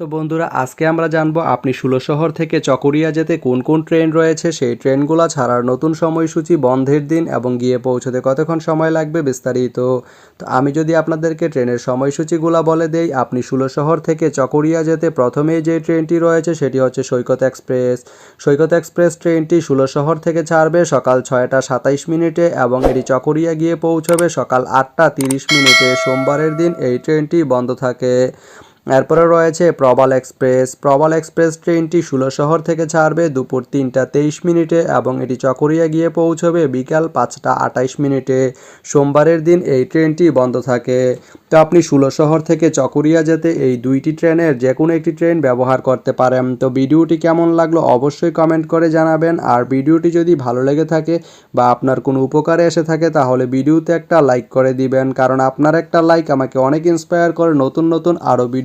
তো বন্ধুরা, আজকে আমরা জানব আপনি শহর থেকে চকরিয়া যেতে কোন কোন ট্রেন রয়েছে। সেই ট্রেনগুলো ছাড়ার নতুন সময়সূচি বন্ধের দিন এবং গিয়ে পৌঁছতে কতক্ষণ সময় লাগবে বিস্তারিত। তো আমি যদি আপনাদেরকে ট্রেনের সময়সূচিগুলো বলে দেই, আপনি শহর থেকে চকরিয়া যেতে প্রথমেই যে ট্রেনটি রয়েছে সেটি হচ্ছে সৈকত এক্সপ্রেস। সৈকত এক্সপ্রেস ট্রেনটি শহর থেকে ছাড়বে সকাল ছয়টা সাতাইশ মিনিটে এবং এটি চকরিয়া গিয়ে পৌঁছবে সকাল আটটা তিরিশ মিনিটে। সোমবারের দিন এই ট্রেনটি বন্ধ থাকে। এরপরে রয়েছে প্রবাল এক্সপ্রেস। প্রবাল এক্সপ্রেস ট্রেনটি শহর থেকে ছাড়বে, দুপুর তিনটা তেইশ মিনিটে এবং এটি চকরিয়া গিয়ে পৌঁছবে বিকাল পাঁচটা আটাইশ মিনিটে। সোমবারের দিন এই ট্রেনটি বন্ধ থাকে। তো আপনি শহর থেকে চকরিয়া যেতে এই দুইটি ট্রেনের যে কোনো একটি ট্রেন ব্যবহার করতে পারেন। তো ভিডিওটি কেমন লাগল অবশ্যই কমেন্ট করে জানাবেন। আর ভিডিওটি যদি ভালো লেগে থাকে বা আপনার কোনো উপকারে এসে থাকে, তাহলে ভিডিওতে একটা লাইক করে দিবেন। কারণ আপনার একটা লাইক আমাকে অনেক ইন্সপায়ার করে নতুন নতুন আরও